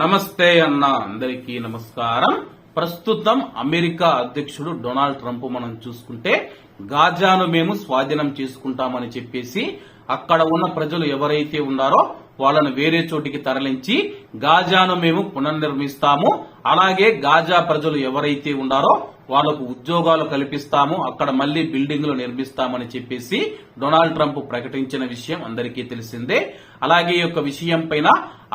నమస్తే అన్న అందరికీ నమస్కారం. ప్రస్తుతం అమెరికా అధ్యక్షుడు డొనాల్డ్ ట్రంప్ మనం చూసుకుంటే గాజాను మేము స్వాధీనం చేసుకుంటామని చెప్పేసి అక్కడ ఉన్న ప్రజలు ఎవరైతే ఉన్నారో వాళ్ళను వేరే చోటికి తరలించి గాజాను మేము పునర్నిర్మిస్తాము. అలాగే గాజా ప్రజలు ఎవరైతే ఉన్నారో వాళ్ళకు ఉద్యోగాలు కల్పిస్తాము అక్కడ మళ్ళీ బిల్డింగ్లు నిర్మిస్తామని చెప్పేసి డొనాల్డ్ ట్రంప్ ప్రకటించిన విషయం అందరికీ తెలిసిందే. అలాగే ఈ యొక్క విషయం పైన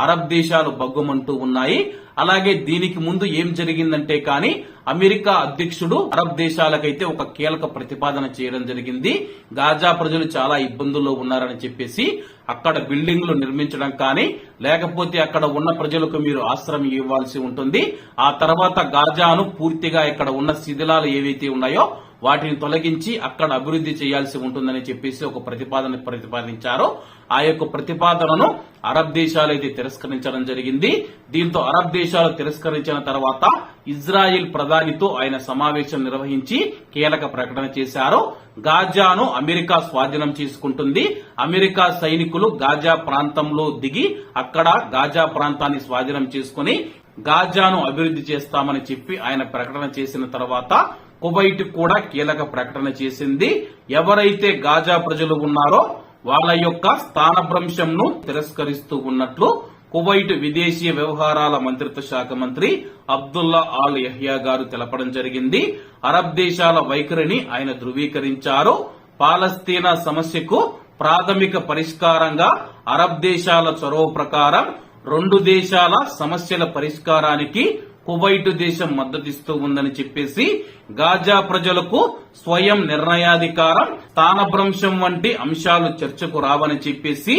అరబ్ దేశాలు బగ్గుమంటూ ఉన్నాయి. అలాగే దీనికి ముందు ఏం జరిగిందంటే కానీ అమెరికా అధ్యక్షుడు అరబ్ దేశాలకైతే ఒక కీలక ప్రతిపాదన చేయడం జరిగింది. గాజా ప్రజలు చాలా ఇబ్బందుల్లో ఉన్నారని చెప్పేసి అక్కడ బిల్డింగ్లు నిర్మించడం కానీ లేకపోతే అక్కడ ఉన్న ప్రజలకు మీరు ఆశ్రయం ఇవ్వాల్సి ఉంటుంది. ఆ తర్వాత గాజాను పూర్తిగా ఇక్కడ ఉన్న శిథిలాలు ఏవైతే ఉన్నాయో వాటిని తొలగించి అక్కడ అభివృద్ధి చేయాల్సి ఉంటుందని చెప్పేసి ఒక ప్రతిపాదన ప్రతిపాదించారు. ఆ యొక్క ప్రతిపాదనను అరబ్ దేశాలు అయితే తిరస్కరించడం జరిగింది. దీంతో అరబ్ దేశాలు తిరస్కరించిన తర్వాత ఇజ్రాయెల్ ప్రధానితో ఆయన సమావేశం నిర్వహించి కీలక ప్రకటన చేశారు. గాజాను అమెరికా స్వాధీనం చేసుకుంటుంది. అమెరికా సైనికులు గాజా ప్రాంతంలో దిగి అక్కడ గాజా ప్రాంతాన్ని స్వాధీనం చేసుకుని గాజాను అభివృద్ధి చేస్తామని చెప్పి ఆయన ప్రకటన చేసిన తర్వాత కువైట్ కూడా కీలక ప్రకటన చేసింది. ఎవరైతే గాజా ప్రజలు ఉన్నారో వాళ్ళ యొక్క స్థానభ్రంశంను తిరస్కరిస్తూ ఉన్నట్లు కువైట్ విదేశీ వ్యవహారాల మంత్రిత్వ శాఖ మంత్రి అబ్దుల్లా ఆల్ యహ్యా గారు తెలపడం జరిగింది. అరబ్ దేశాల వైఖరిని ఆయన ధృవీకరించారు. పాలస్తీనా సమస్యకు ప్రాథమిక పరిష్కారంగా అరబ్ దేశాల చొరవ ప్రకారం రెండు దేశాల సమస్యల పరిష్కారానికి కువైట్ దేశం మద్దతిస్తూ ఉందని చెప్పేసి గాజా ప్రజలకు స్వయం నిర్ణయాధికారం స్థానభ్రంశం వంటి అంశాలు చర్చకు రావని చెప్పేసి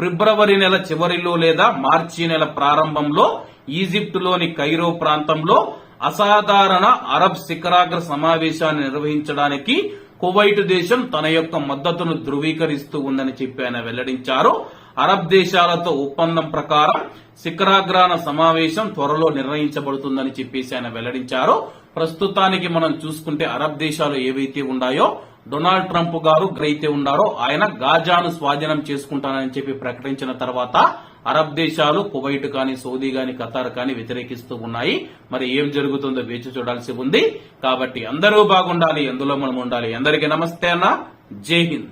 ఫిబ్రవరి నెల చివరిలో లేదా మార్చి నెల ప్రారంభంలో ఈజిప్టులోని కైరో ప్రాంతంలో అసాధారణ అరబ్ శిఖరాగ్ర సమావేశాన్ని నిర్వహించడానికి కువైట్ దేశం తన యొక్క మద్దతును ధృవీకరిస్తూ ఉందని చెప్పి ఆయన వెల్లడించారు. అరబ్ దేశాలతో ఒప్పందం ప్రకారం శిఖరాగ్రాన సమావేశం త్వరలో నిర్ణయించబడుతుందని చెప్పేసి ఆయన వెల్లడించారు. ప్రస్తుతానికి మనం చూసుకుంటే అరబ్ దేశాలు ఏవైతే ఉన్నాయో డొనాల్డ్ ట్రంప్ గారు గ్రైతే ఉన్నారో ఆయన గాజాను స్వాధీనం చేసుకుంటానని చెప్పి ప్రకటించిన తర్వాత అరబ్ దేశాలు కువైట్ కానీ సౌదీ కానీ ఖతార్ కానీ వ్యతిరేకిస్తూ ఉన్నాయి. మరి ఏం జరుగుతుందో వేచి చూడాల్సి ఉంది. కాబట్టి అందరూ బాగుండాలి ఎందులో మనం ఉండాలి. అందరికీ నమస్తే అన్న. జై హింద్.